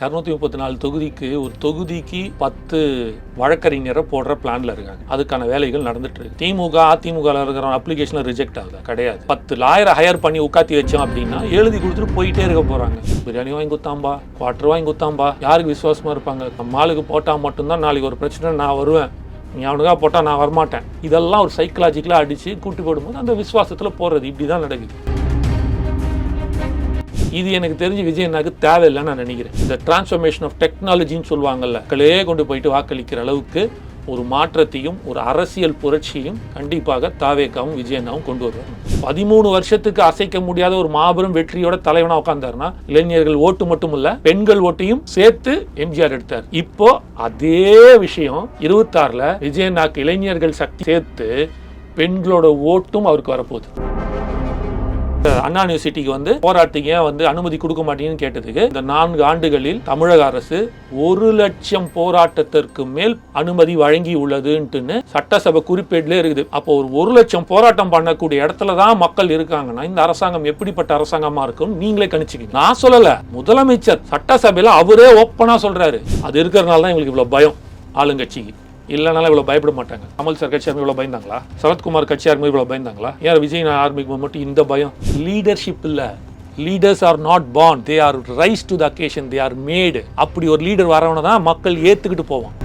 இரநூத்தி முப்பத்தி நாலு தொகுதிக்கு ஒரு தொகுதிக்கு பத்து வழக்கறிஞரை போடுற பிளான்ல இருக்காங்க. அதுக்கான வேலைகள் நடந்துட்டு இருக்கு திமுக அதிமுக இருக்கிற அப்ளிகேஷன் ரிஜெக்ட் ஆகுது? கிடையாது. பத்து லாயரை ஹையர் பண்ணி உட்காத்தி வச்சோம் அப்படின்னா எழுதி கொடுத்துட்டு போயிட்டே இருக்க போறாங்க. பிரியாணி வாங்கி குத்தாம்பா? குவார்டர் வாங்கி குத்தாம்பா? யாருக்கு விசுவாசமா இருப்பாங்க? நம்மளுக்கு போட்டா மட்டும்தான் நாளைக்கு ஒரு பிரச்சனை நான் வருவேன். நீ அவனுக்காக போட்டால் நான் வரமாட்டேன். இதெல்லாம் ஒரு சைக்கலாஜிக்கலாக அடித்து கூட்டி போடும்போது அந்த விசுவாசத்தில் போடுறது இப்படி தான் நடக்குது. இது எனக்கு தெரிஞ்சு விஜயனாக்கு தேவையில்லைன்னு நான் நினைக்கிறேன். இந்த டிரான்ஸ்ஃபர்மேஷன் ஆஃப் டெக்னாலஜின்னு சொல்லுவாங்கல்ல மக்களே கொண்டு போயிட்டு வாக்களிக்கிற அளவுக்கு ஒரு மாற்றத்தையும் ஒரு அரசியல் புரட்சியும் கண்டிப்பாக தாவேக்காவும் விஜயண்ணாவும் கொண்டு வருவாங்க. பதிமூணு வருஷத்துக்கு அசைக்க முடியாத ஒரு மாபெரும் வெற்றியோட தலைவனா உட்கார்ந்தாருன்னா இளைஞர்கள் ஓட்டு மட்டும் இல்ல பெண்கள் ஓட்டையும் சேர்த்து எம்ஜிஆர் எடுத்தார். இப்போ அதே விஷயம் இருபத்தாறுல விஜயனாக்கு இளைஞர்கள் சக்தி சேர்த்து பெண்களோட ஓட்டும் அவருக்கு வரப்போகுது. அண்ணா யூனிவர்சிட்டிக்கு வந்து போராட்டத்துக்கு ஏன் வந்து அனுமதி கொடுக்க மாட்டீங்கன்னு கேட்டதுக்கு இந்த நான்கு ஆண்டுகளில் தமிழக அரசு ஒரு லட்சம் போராட்டத்திற்கு மேல் அனுமதி வழங்கி உள்ளதுன்ட்டுன்னு சட்டசபை குறிப்பேடுல இருக்குது. அப்போ ஒரு ஒரு லட்சம் போராட்டம் பண்ணக்கூடிய இடத்துல தான் மக்கள் இருக்காங்கன்னா இந்த அரசாங்கம் எப்படிப்பட்ட அரசாங்கமா இருக்கும் நீங்களே கணிச்சுக்கீங்க. நான் சொல்லல. முதலமைச்சர் சட்டசபையில அவரே ஓப்பனா சொல்றாரு. அது இருக்கிறதுனால தான் எங்களுக்கு இவ்வளவு பயம். ஆளுங்கட்சிக்கு. இல்லைனாலும் இவ்வளோ பயப்பட மாட்டாங்க. கமல் சார் கட்சி ஆர்மி இவ்வளோ பயந்தாங்களா? சரத்குமார் கட்சி ஆர்மி இவ்வளோ பயந்தாங்களா? ஏன் விஜய் ஆர்மிக்கு மட்டும் இந்த பயம்? லீடர்ஷிப் இல்லை. Leaders are not born they are rise to the occasion they are made அப்படி ஒரு லீடர் வரவனை தான் மக்கள் ஏற்றுக்கிட்டு போவான்.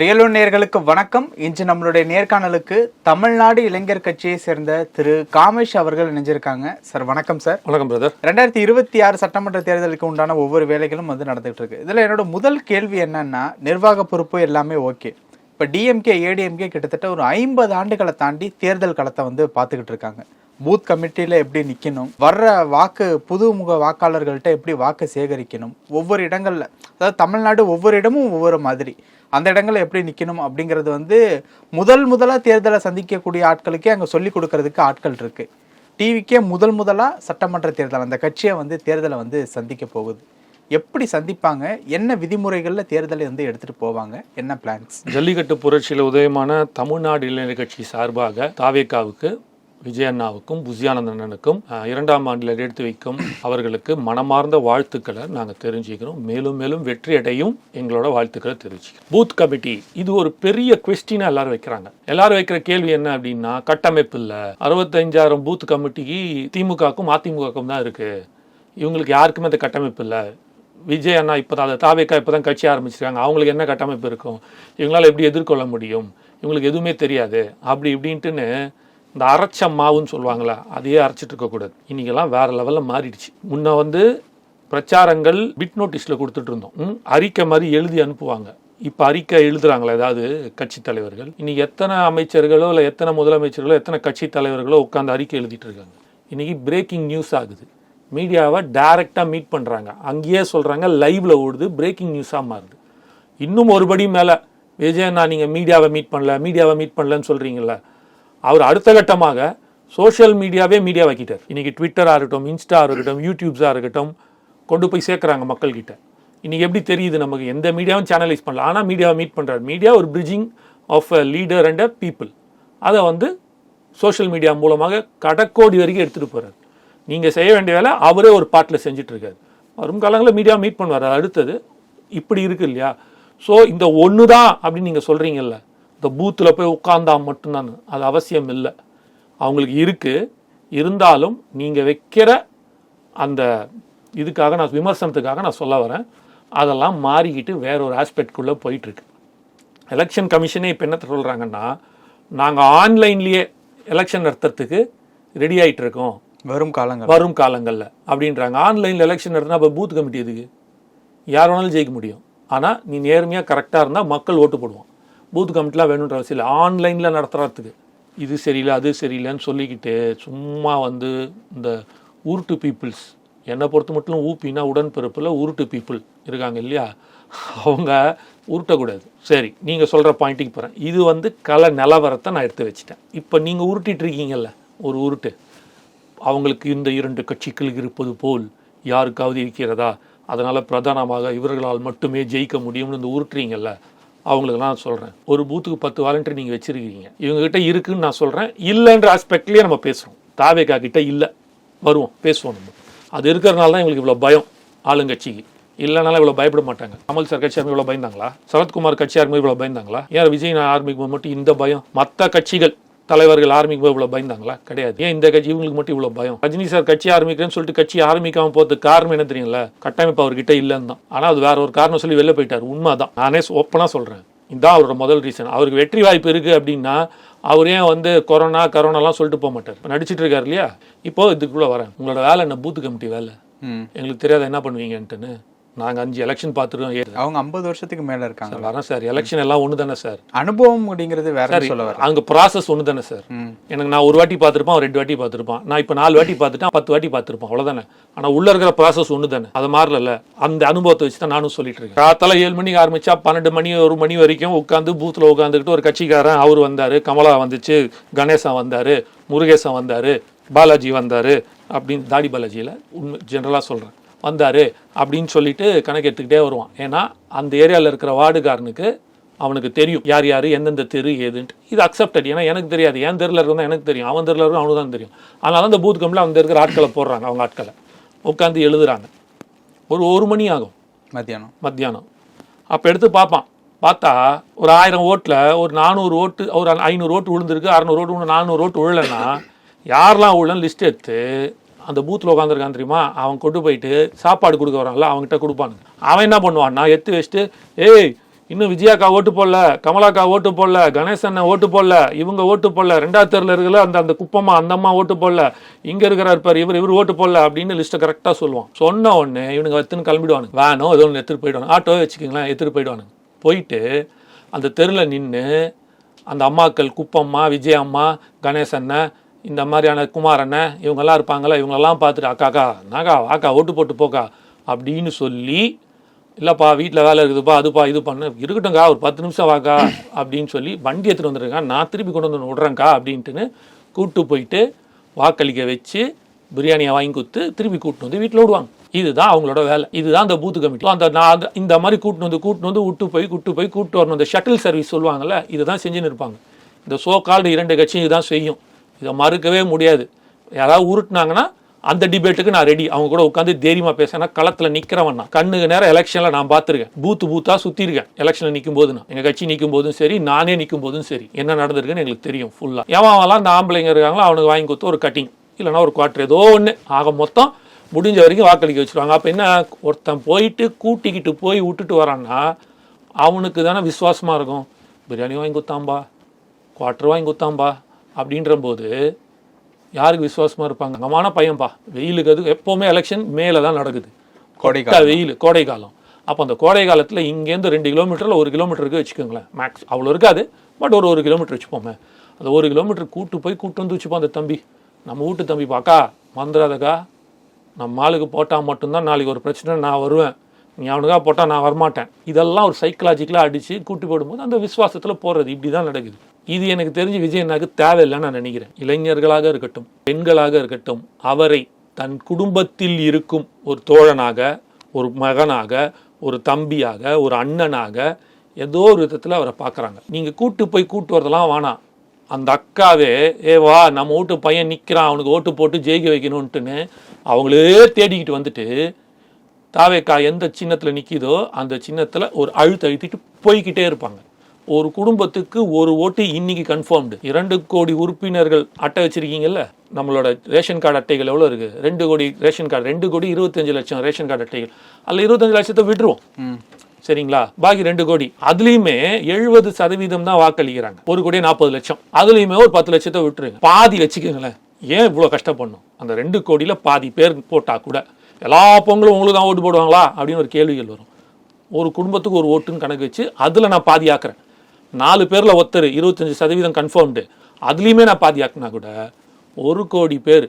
ரியலோ நேயர்களுக்கு வணக்கம். இன்று நம்மளுடைய நேர்காணலுக்கு தமிழ்நாடு இளைஞர் கட்சியை சேர்ந்த திரு காமேஷ் அவர்கள் இணைஞ்சிருக்காங்க. சார் வணக்கம் சார். வணக்கம் பிரதர் ரெண்டாயிரத்தி இருபத்தி ஆறு சட்டமன்ற தேர்தலுக்கு உண்டான ஒவ்வொரு வேலைகளும் வந்து நடந்துகிட்டு இருக்கு. இதுல என்னோட முதல் கேள்வி என்னன்னா நிர்வாக பொறுப்பு எல்லாமே ஓகே. இப்போ டிஎம்கே ஏடிஎம்கே கிட்டத்தட்ட ஒரு ஐம்பது ஆண்டுகளை தாண்டி தேர்தல் களத்தை வந்து பார்த்துக்கிட்டு இருக்காங்க. பூத் கமிட்டியில் எப்படி நிற்கணும் வர்ற வாக்கு புதுமுக வாக்காளர்கள்ட்ட எப்படி வாக்கு சேகரிக்கணும்? ஒவ்வொரு இடங்களில் அதாவது தமிழ்நாடு ஒவ்வொரு இடமும் ஒவ்வொரு மாதிரி. அந்த இடங்களில் எப்படி நிற்கணும் அப்படிங்கிறது வந்து முதல் முதலாக தேர்தலை சந்திக்கக்கூடிய ஆட்களுக்கே அங்கே சொல்லிக் கொடுக்கறதுக்கு ஆட்கள் இருக்குது டிவிக்கே முதல் முதலாக சட்டமன்ற தேர்தல் அந்த கட்சியை வந்து தேர்தலை வந்து சந்திக்க போகுது. எப்படி சந்திப்பாங்க? என்ன விதிமுறைகளில் தேர்தலை வந்து எடுத்துகிட்டு போவாங்க? என்ன பிளான்ஸ் ஜல்லிக்கட்டு புரட்சியில் உதயமான தமிழ்நாடு இளைஞர் கட்சி சார்பாக தாவேக்காவுக்கு விஜயண்ணாவுக்கும் புசியானந்தனுக்கும் அஹ், இரண்டாம் ஆண்டில் எடுத்து வைக்கும் அவர்களுக்கு மனமார்ந்த வாழ்த்துக்களை நாங்கள் தெரிஞ்சுக்கிறோம். மேலும் மேலும் வெற்றி அடையும் எங்களோட வாழ்த்துக்களை தெரிவிச்சுக்கிறோம். பூத் கமிட்டி இது ஒரு பெரிய கொஸ்டினா எல்லாரும் வைக்கிறாங்க. எல்லாரும் வைக்கிற கேள்வி என்ன அப்படின்னா கட்டமைப்பு இல்லை. அறுபத்தஞ்சாயிரம் பூத் கமிட்டிக்கு திமுகவுக்கும் அதிமுகவுக்கும் தான் இருக்கு. இவங்களுக்கு யாருக்குமே அந்த கட்டமைப்பு இல்லை. விஜய் அண்ணா இப்போ தான் தாவேக்கா இப்போ தான் கட்சி ஆரம்பிச்சிருக்காங்க. அவங்களுக்கு என்ன கட்டமைப்பு இருக்கும்? இவங்களால எப்படி எதிர்கொள்ள முடியும்? இவங்களுக்கு எதுவுமே தெரியாது. அப்படி இப்படின்ட்டுன்னு இந்த அரைச்ச மாவுன்னு சொல்லுவாங்களே அதையே அரைச்சிட்டு இருக்கக்கூடாது இன்றைக்கெல்லாம் வேற லெவலில் மாறிடுச்சு. முன்ன வந்து பிரச்சாரங்கள் பிட் நோட்டீஸில் கொடுத்துட்டு இருந்தோம். அறிக்கை மாதிரி எழுதி அனுப்புவாங்க. இப்போ அறிக்கை எழுதுறாங்களா ஏதாவது கட்சி தலைவர்கள்? இன்னைக்கு எத்தனை அமைச்சர்களோ இல்லை எத்தனை முதலமைச்சர்களோ எத்தனை கட்சி தலைவர்களோ உட்காந்து அறிக்கை எழுதிட்டு இருக்காங்க. இன்றைக்கி பிரேக்கிங் நியூஸ் ஆகுது. மீடியாவை டைரெக்டாக மீட் பண்ணுறாங்க அங்கேயே சொல்கிறாங்க லைவில் ஓடுது பிரேக்கிங் நியூஸாக மாறுது. இன்னும் ஒருபடி மேலே விஜயண்ணா நீங்கள் மீடியாவை மீட் பண்ணல மீடியாவை மீட் பண்ணலன்னு சொல்கிறீங்களே அவர் அடுத்த கட்டமாக சோஷியல் மீடியாவே மீடியா வைக்கிட்டார். ட்விட்டராக இருக்கட்டும் இன்ஸ்டா இருக்கட்டும் யூடியூப்ஸாக இருக்கட்டும் கொண்டு போய் சேர்க்குறாங்க மக்கள்கிட்ட. இன்றைக்கி எப்படி தெரியுது நமக்கு? எந்த மீடியாவும் சேனலைஸ் பண்ணல. ஆனால் மீடியாவை மீட் பண்ணுறாரு மீடியா ஒரு bridging of a leader and a people அதை வந்து சோஷியல் மீடியா மூலமாக கடக்கோடி வரைக்கும் எடுத்துகிட்டு போகிறார் நீங்கள் செய்ய வேண்டிய வேலை அவரே ஒரு பாட்டில் செஞ்சுட்டு வரும் காலங்களில் மீடியா மீட் பண்ணுவார். அடுத்தது. இப்படி இருக்கு இல்லையா? ஸோ இந்த ஒன்று தான் அப்படின்னு நீங்கள் சொல்கிறீங்கல்ல இந்த பூத்தில் போய் உட்கார்ந்தா மட்டும்தான் அது அவசியம் இல்லை. அவங்களுக்கு இருக்குது இருந்தாலும் நீங்கள் வைக்கிற அந்த இதுக்காக நான் விமர்சனத்துக்காக நான் சொல்ல வரேன். அதெல்லாம் மாறிக்கிட்டு வேற ஒரு ஆஸ்பெக்ட்குள்ளே போயிட்டுருக்கு. எலெக்ஷன் கமிஷனே இப்போ என்ன சொல்கிறாங்கன்னா நாங்கள் ஆன்லைன்லேயே எலெக்ஷன் நடத்துறதுக்கு ரெடி ஆயிட்டு இருக்கோம் வரும் காலங்கள் வரும் காலங்களில் அப்படின்றாங்க. ஆன்லைனில் எலெக்ஷன் நடத்தினா அப்போ பூத் கமிட்டி எதுக்கு? யார் வேணாலும் ஜெயிக்க முடியும். ஆனால் நீ நேர்மையாக கரெக்டாக இருந்தால் மக்கள் ஓட்டு போடுவான் பூத் கமிட்டிலாம் வேணுன்ற அவசியம் இல்லை. ஆன்லைனில் நடத்துறதுக்கு. இது சரியில்லை அது சரியில்லைன்னு சொல்லிக்கிட்டு சும்மா வந்து இந்த உருட்டு பீப்புள்ஸ் என்னை பொறுத்த மட்டும் ஊப்பினா உடன்பிறப்பில் உருட்டு பீப்புள் இருக்காங்க இல்லையா? அவங்க உருட்டக்கூடாது. சரி நீங்கள் சொல்கிற பாயிண்ட்டுக்கு போகிறேன் இது வந்து களை நிலவரத்தை நான் எடுத்து வச்சுட்டேன். இப்போ நீங்கள் உருட்டிட்டுருக்கீங்கள்ல ஒரு உருட்டு அவங்களுக்கு இந்த இரண்டு கட்சிகள் இருப்பது போல் யாருக்காவது இருக்கிறதா? அதனால் பிரதானமாக இவர்களால் மட்டுமே ஜெயிக்க முடியும்னு இந்த உருட்டுறீங்கல்ல அவங்களுக்குலாம் நான் சொல்கிறேன் ஒரு பூத்துக்கு பத்து வாலண்டியர் நீங்கள் வச்சுருக்கீங்க. இவங்ககிட்ட இருக்குன்னு நான் சொல்கிறேன் இல்லைன்ற ஆஸ்பெக்ட்லேயே நம்ம பேசுகிறோம் தாவேக்கா கிட்ட இல்லை. வருவோம். பேசுவோம் நம்ம. அது இருக்கிறனால தான் இவங்களுக்கு இவ்வளோ பயம் ஆளுங்கட்சிக்கு. இல்லைனாலும் இவ்வளோ பயப்பட மாட்டாங்க. கமல் சார் கட்சி ஆரம்பி இவ்வளோ பயந்தாங்களா? சரத்குமார் கட்சி ஆரம்பி இவ்வளோ பயந்தாங்களா? ஏன் விஜய் ஆர்மிக்கு மட்டும் இந்த பயம்? மற்ற கட்சிகள் தலைவர்கள் ஆரம்பிக்கும் போது இவ்வளோ பயந்தாங்களா? கிடையாது. ஏன் இந்த கட்சி இவங்களுக்கு மட்டும் இவ்வளோ பயம்? ரஜினி சார் கட்சி ஆரம்பிக்கிறேன்னு சொல்லிட்டு கட்சி ஆரம்பிக்காம போறதுக்கு காரணம் என்ன தெரியுங்களா? கட்டமைப்பு அவர்கிட்ட இல்லைன்னு தான். ஆனால் அது வேற ஒரு காரணம் சொல்லி வெளில போயிட்டார். உண்மைதான். நானே ஓப்பனாக சொல்கிறேன் இதுதான் அவரோட முதல் ரீசன் அவருக்கு வெற்றி வாய்ப்பு இருக்கு அப்படின்னா அவர் ஏன் வந்து கொரோனா கரோனாலாம் சொல்லிட்டு போக மாட்டார்? இப்ப நடிச்சிட்டு இருக்காரு இல்லையா? இப்போ இதுக்குள்ள வரேன். உங்களோட வேலை என்ன? பூத்து கமிட்டி வேலை. எங்களுக்கு தெரியாத என்ன பண்ணுவீங்கன்ட்டுன்னு. நாங்கள் அஞ்சு எலெக்ஷன் பார்த்துருக்கோம். அவங்க ஐம்பது வருஷத்துக்கு மேல இருக்காங்க. வரேன் சார். எலெக்ஷன் எல்லாம் ஒன்று தானே சார்? அனுபவம் அப்படிங்கிறது வேற சொல்ல வர அங்கே ப்ராசஸ் ஒன்று தானே சார். எனக்கு நான் ஒரு வாட்டி பார்த்துருப்பேன் ரெண்டு வாட்டி பார்த்துருப்பான். நான் இப்போ நாலு வாட்டி பார்த்துட்டேன் பத்து வாட்டி பார்த்துருப்பான். அவ்வளோதானே ஆனால் உள்ள இருக்கிற ப்ராசஸ் ஒன்று தானே அது மாறல அந்த அனுபவத்தை வச்சு தான் நானும் சொல்லிட்டு இருக்கேன். காத்தால ஏழு மணிக்கு ஆரம்பிச்சா பன்னெண்டு மணி ஒரு மணி வரைக்கும் உட்காந்து பூத்தில் உட்காந்துக்கிட்டு ஒரு கட்சிக்காரன் அவர் வந்தார் கமலா வந்துச்சு கணேசன் வந்தார் முருகேசன் வந்தார் பாலாஜி வந்தார் அப்படின்னு தாடி பாலாஜியில் உண்மை ஜென்ரலாக சொல்கிறேன் வந்தார் அப்படின்னு சொல்லிட்டு கணக்கு எடுத்துக்கிட்டே வருவான். ஏன்னா அந்த ஏரியாவில் இருக்கிற வார்டுகாரனுக்கு அவனுக்கு தெரியும். யார் யார் எந்தெந்த தெரு ஏதுன்ட்டு. இது அக்செப்டட் ஏன்னா எனக்கு தெரியாது. என் தெருல இருந்தால் எனக்கு தெரியும். அவன் தெருல இருக்கும் அவனுக்கு தான் தெரியும். அதனால அந்த பூத் கம்பில் அந்த இருக்கிற ஆட்களை போடுறாங்க அவங்க ஆட்களை. உட்காந்து எழுதுறாங்க. ஒரு ஒரு மணி ஆகும். மத்தியானம். மத்தியானம். அப்போ எடுத்து பார்ப்பான். பார்த்தா ஒரு ஆயிரம் ஓட்டில் ஒரு நானூறு ஓட்டு ஒரு ஐநூறு ஓட்டு விழுந்திருக்கு. அறநூறு ஓட்டு நானூறு ஓட்டு விழலைன்னா யாரெல்லாம் விழன்னு லிஸ்ட் எடுத்து அந்த பூத்தில் உட்காந்துருக்கான் தெரியுமா? அவன் கொண்டு போயிட்டு சாப்பாடு கொடுக்க வரான்ல அவங்ககிட்ட கொடுப்பானுங்க. அவன் என்ன பண்ணுவான்னா எடுத்து வச்சுட்டு ஏய் இன்னும் விஜயாக்கா ஓட்டு போடல கமலாக்கா ஓட்டு போடல கணேசன் ஓட்டு போடல இவங்க ஓட்டு போடல ரெண்டாவது தெருல இருக்கல அந்த அந்த குப்பம்மா அந்த அம்மா ஓட்டு போடல இங்க இருக்கிறார் பாரு இவர் இவர் ஓட்டு போடல அப்படின்னு லிஸ்ட்டை கரெக்டாக சொல்லுவான். சொன்ன உடனே இவனுங்க வத்துன்னு கிளம்பிடுவானுங்க. வேணும் ஏதோ ஒன்று எடுத்துட்டு போயிடுவாங்க ஆட்டோ வச்சுக்கிங்களேன் எடுத்துட்டு போயிடுவானுங்க. போயிட்டு அந்த தெருவில் நின்று அந்த அம்மாக்கள் குப்பம்மா விஜய் அம்மா கணேசண்ணன் இந்த மாதிரியான குமாரண்ணன் இவங்கெல்லாம் இருப்பாங்களே இவங்களெல்லாம் பார்த்துட்டு அக்காக்கா நாக்கா வாக்கா ஓட்டு போட்டு போக்கா அப்படின்னு சொல்லி இல்லைப்பா வீட்டில் வேலை இருக்குதுப்பா அதுப்பா இது பண்ணு இருக்கட்டும்க்கா ஒரு பத்து நிமிஷம் வாக்கா அப்படின்னு சொல்லி வண்டி எடுத்துகிட்டு வந்துருக்கேன் நான் திருப்பி கொண்டு வந்து விட்றேங்க்கா அப்படின்ட்டுன்னு கூப்பிட்டு போயிட்டு வாக்களிக்க வச்சு பிரியாணியை வாங்கி கொடுத்து திருப்பி கூட்டின்னு வந்து வீட்டில் விடுவாங்க. இதுதான் அவங்களோட வேலை. இதுதான் அந்த பூத்து கமிட்டி. அந்த நான் இந்த மாதிரி கூட்டின்னு வந்து கூட்டின்னு வந்து விட்டு போய் கூட்டு போய் கூப்பிட்டு வரணும். இந்த ஷட்டில் சர்வீஸ் சொல்லுவாங்கல்ல இதுதான் செஞ்சுன்னு இருப்பாங்க. இந்த சோ கால்டு இரண்டு கட்சியும் இதுதான் செய்யும். இதை மறுக்கவே முடியாது. யாராவது உருட்டுனாங்கன்னா அந்த டிபேட்டுக்கு நான் ரெடி அவங்க கூட உட்காந்து தைரியமாக பேசினா களத்துல நிற்கிறவன் நான். கண்ணுக்கு நேரம் எலெக்ஷனில் நான் பார்த்துருக்கேன். பூத்து பூத்தாக சுற்றிருக்கேன் எலெக்ஷனில் நிற்கும் போது நான். எங்கள் கட்சி நிற்கும் போதும் சரி நானே நிற்கும் போதும் சரி. என்ன நடந்திருக்குன்னு எங்களுக்கு தெரியும் ஃபுல்லாக எவன்லாம் இந்த ஆம்பளைங்க இருக்காங்களோ அவனுக்கு வாங்கி கொடுத்து ஒரு கட்டிங் இல்லைன்னா ஒரு குவார்டர் ஏதோ ஒன்று ஆக மொத்தம் முடிஞ்ச வரைக்கும் வாக்களிக்க வச்சிருவாங்க. அப்போ என்ன ஒருத்தன் போயிட்டு கூட்டிக்கிட்டு போய் விட்டுட்டு வரான்னா அவனுக்கு தானே விசுவாசமாக இருக்கும். பிரியாணி வாங்கி கொடுத்தாம்பா குவார்டர் வாங்கி கொடுத்தாம்பா அப்படின்ற போது யாருக்கு விசுவாசமா இருப்பாங்க? அங்கமான பையன்பா. வெயிலுக்கு அது எப்போவுமே எலெக்ஷன் மேலே தான் நடக்குது. கோடை வெயில் கோடை காலம். அப்போ அந்த கோடை காலத்தில் இங்கேருந்து ரெண்டு கிலோமீட்டரில் ஒரு கிலோமீட்டருக்கு வச்சுக்கோங்களேன். மேக்ஸ் அவ்வளோ இருக்காது. பட் ஒரு ஒரு கிலோமீட்டர் வச்சுப்போமே. அந்த ஒரு கிலோமீட்டர் கூட்டு போய் கூட்டு வந்து வச்சுப்போம் அந்த தம்பி. நம்ம வீட்டு தம்பி பாக்கா வந்துடாதக்கா நம்ம ஆளுக்கு போட்டால் மட்டும்தான் நாளைக்கு ஒரு பிரச்சனை நான் வருவேன். நீ அவனுக்காக போட்டால் நான் வரமாட்டேன். இதெல்லாம் ஒரு சைக்கலாஜிக்கலாக அடித்து கூட்டி போடும்போது அந்த விசுவாசத்தில் போகிறது இப்படி தான் நடக்குது. இது எனக்கு தெரிஞ்சு விஜயனாக்கு தேவையில்லைன்னு நான் நினைக்கிறேன். இளைஞர்களாக இருக்கட்டும் பெண்களாக இருக்கட்டும் அவரை தன் குடும்பத்தில் இருக்கும் ஒரு தோழனாக ஒரு மகனாக ஒரு தம்பியாக ஒரு அண்ணனாக ஏதோ ஒரு விதத்தில் அவரை பார்க்குறாங்க. நீங்கள் கூட்டு போய் கூட்டு வரதெல்லாம் வேணாம். அந்த அக்காவே ஏ வா நம்ம ஓட்டு பையன் நிற்கிறான் அவனுக்கு ஓட்டு போட்டு ஜெயிக்க வைக்கணுன்ட்டுன்னு அவங்களே தேடிக்கிட்டு வந்துட்டு தாவேக்கா எந்த சின்னத்தில் நிற்கிதோ அந்த சின்னத்தில் ஒரு அழுத்த அழுத்திட்டு போய்க்கிட்டே இருப்பாங்க. ஒரு குடும்பத்துக்கு ஒரு ஓட்டு இன்னைக்கு கன்ஃபார்ம்டு இரண்டு கோடி உறுப்பினர்கள் அட்டை வச்சிருக்கீங்கல்ல? நம்மளோட ரேஷன் கார்டு அட்டைகள் எவ்வளோ இருக்கு? ரெண்டு கோடி ரேஷன் கார்டு ரெண்டு கோடி இருபத்தஞ்சு லட்சம் ரேஷன் கார்டு அட்டைகள். அதில் இருபத்தஞ்சு லட்சத்தை விட்டுருவோம். சரிங்களா? பாக்கி ரெண்டு கோடி. அதுலயுமே எழுபது சதவீதம் தான் வாக்களிக்கிறாங்க. ஒரு கோடி நாற்பது லட்சம். அதுலயுமே ஒரு பத்து லட்சத்தை விட்டுருங்க. பாதி வச்சுக்கோங்களேன். ஏன் இவ்வளோ கஷ்டப்படணும்? அந்த ரெண்டு கோடியில பாதி பேர் போட்டா கூட. எல்லா பொங்கலும் உங்களுக்கு தான் ஓட்டு போடுவாங்களா? அப்படின்னு ஒரு கேள்விகள் வரும். ஒரு குடும்பத்துக்கு ஒரு ஓட்டுன்னு கணக்கு வச்சு அதில் நான் பாதி ஆக்குறேன் நாலு பேரில் ஒருத்தர் இருபத்தஞ்சு சதவீதம் கன்ஃபார்ம்டு அதுலேயுமே நான் பாதியாக்குனா கூட ஒரு கோடி பேர்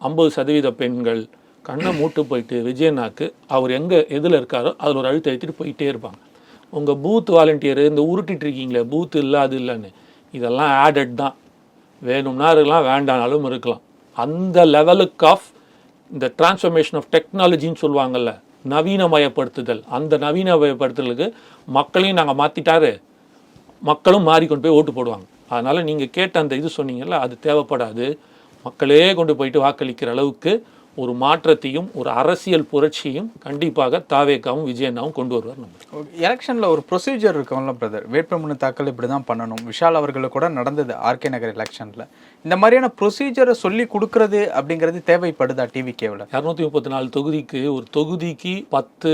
ஐம்பது சதவீத பெண்கள் கண்ணை மூட்டு போயிட்டு விஜயனாக்கு அவர் எங்கே எதில் இருக்காரோ அதில் ஒரு அழுத்த எழுத்திட்டு போயிட்டே இருப்பாங்க. உங்கள் பூத் வாலண்டியர் இந்த உருட்டிட்டு இருக்கீங்களே பூத் இல்லை அது இல்லைன்னு இதெல்லாம் ஆடட் தான். வேணும்னா இருக்கலாம் வேண்டானாலும் இருக்கலாம். அந்த லெவலுக்கு ஆஃப் இந்த டிரான்ஸ்ஃபர்மேஷன் ஆஃப் டெக்னாலஜின்னு சொல்லுவாங்கல்ல நவீனமயப்படுத்துதல். அந்த நவீனமயப்படுத்துதலுக்கு மக்களையும் நாங்கள் மாற்றிட்டாரு மக்களும் மாறி கொண்டு போய் ஓட்டு போடுவாங்க. அதனால் நீங்கள் கேட்ட அந்த இது சொன்னீங்கல்ல அது தேவைப்படாது. மக்களே கொண்டு போயிட்டு வாக்களிக்கிற அளவுக்கு ஒரு மாற்றத்தையும் ஒரு அரசியல் புரட்சியும் கண்டிப்பாக தாவேக்காவும் விஜயண்ணாவும் கொண்டு வருவார் நம்ம. எலெக்ஷன்ல ஒரு ப்ரொசீஜர் இருக்கும்ல பிரதர் வேட்புமனு தாக்கல் இப்படி தான் பண்ணணும். விஷால் அவர்களுக்கு கூட நடந்தது ஆர்கே நகர் எலெக்ஷன்ல இந்த மாதிரியான ப்ரொசீஜரை சொல்லி கொடுக்கறது அப்படிங்கிறது தேவைப்படுதா டிவி கேவில் இரநூத்தி முப்பத்தி நாலு தொகுதிக்கு ஒரு தொகுதிக்கு பத்து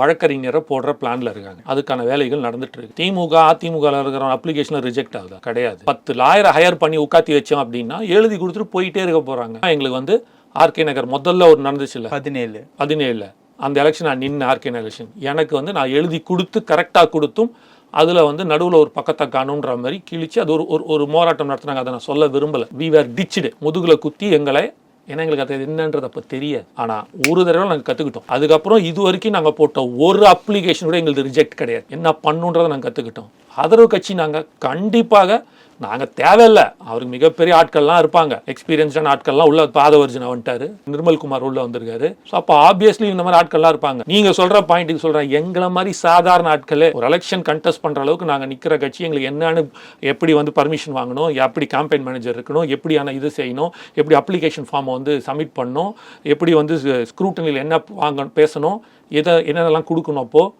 வழக்கறிஞரை போடுற பிளான்ல இருக்காங்க. அதுக்கான வேலைகள் நடந்துட்டு இருக்கு. திமுக அதிமுக இருக்கிற அப்ளிகேஷன் ரிஜெக்ட் ஆகுதா? கிடையாது. பத்து லாயரை ஹையர் பண்ணி உட்காத்தி வச்சோம் அப்படின்னா எழுதி கொடுத்துட்டு போயிட்டே இருக்க போறாங்க. எங்களுக்கு வந்து ஆர்கே நகர் முதல்ல ஒரு நடந்துச்சுல்ல? பதினேழு. பதினேழுல. அந்த எலெக்ஷன் நான் நின்று ஆர்கே எலெக்ஷன் எனக்கு வந்து நான் எழுதி கொடுத்து கரெக்டாக கொடுத்தும் அதில் வந்து நடுவில் ஒரு பக்கத்தை காணுன்ற மாதிரி கிழிச்சு அது ஒரு ஒரு ஒரு போராட்டம் நடத்துனாங்க. அதை நான் சொல்ல விரும்பல. வி வேர் டிச்சுடு முதுகில் குத்தி எங்களை ஏன்னா எங்களுக்கு அது என்னன்றது அப்போ தெரியாது. ஆனால் ஒரு தடவை நாங்கள் கற்றுக்கிட்டோம் அதுக்கப்புறம் இது வரைக்கும் நாங்கள் போட்ட ஒரு அப்ளிகேஷன் கூட எங்களுக்கு ரிஜெக்ட் கிடையாது. என்ன பண்ணுன்றதை நாங்கள் கற்றுக்கிட்டோம் ஆதரவு கட்சி நாங்கள் கண்டிப்பாக நாங்கள் தேவையில்லை. அவருக்கு மிகப்பெரிய ஆட்கள்லாம் இருப்பாங்க. எக்ஸ்பீரியன்ஸ்டான ஆட்கள்லாம் உள்ள பாதவர்ஜனை வந்துட்டாரு. நிர்மல் குமார் உள்ள வந்திருக்காரு. ஸோ அப்போ ஆப்வியஸ்லி இந்த மாதிரி ஆட்கள்லாம் இருப்பாங்க. நீங்க சொல்ற பாயிண்ட்டுக்கு சொல்றேன் எங்களை மாதிரி சாதாரண ஆட்களே ஒரு எலெக்ஷன் கண்டெஸ்ட் பண்ற அளவுக்கு நாங்கள் நிற்கிற கட்சி எங்களுக்கு என்னன்னு எப்படி வந்து பர்மிஷன் வாங்கணும் எப்படி கேம்பெயின் மேனேஜர் இருக்கணும் எப்படியான இது செய்யணும் எப்படி அப்ளிகேஷன் ஃபார்மை வந்து சப்மிட் பண்ணணும் எப்படி வந்து ஸ்க்ரூட்டனியில் என்ன வாங்கணும் பேசணும் எதை என்னென்னலாம் கொடுக்கணும் அப்போது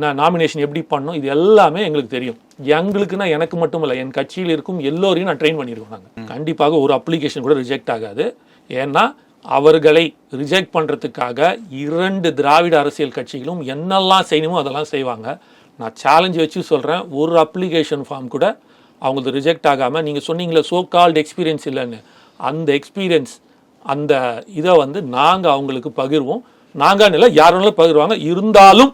நான் நாமினேஷன் எப்படி பண்ணணும் இது எல்லாமே எங்களுக்கு தெரியும். எங்களுக்குன்னா எனக்கு மட்டும் இல்லை என் கட்சியில் இருக்கும் எல்லோரையும் நான் ட்ரெயின் பண்ணியிருக்கோம் நாங்கள் கண்டிப்பாக ஒரு அப்ளிகேஷன் கூட ரிஜெக்ட் ஆகாது. ஏன்னா அவர்களை ரிஜெக்ட் பண்ணுறதுக்காக இரண்டு திராவிட அரசியல் கட்சிகளும் என்னெல்லாம் செய்யணுமோ அதெல்லாம் செய்வாங்க. நான் சேலஞ்ச் வச்சு சொல்கிறேன் ஒரு அப்ளிகேஷன் ஃபார்ம் கூட அவங்களுக்கு ரிஜெக்ட் ஆகாமல் நீங்கள் சொன்னீங்களே சோ கால்டு எக்ஸ்பீரியன்ஸ் இல்லைன்னு. அந்த எக்ஸ்பீரியன்ஸ் அந்த இதை வந்து நாங்கள் அவங்களுக்கு பகிர்வோம். நாங்கள் இல்லை யார் வேணாலும் பகிர்வாங்க. இருந்தாலும்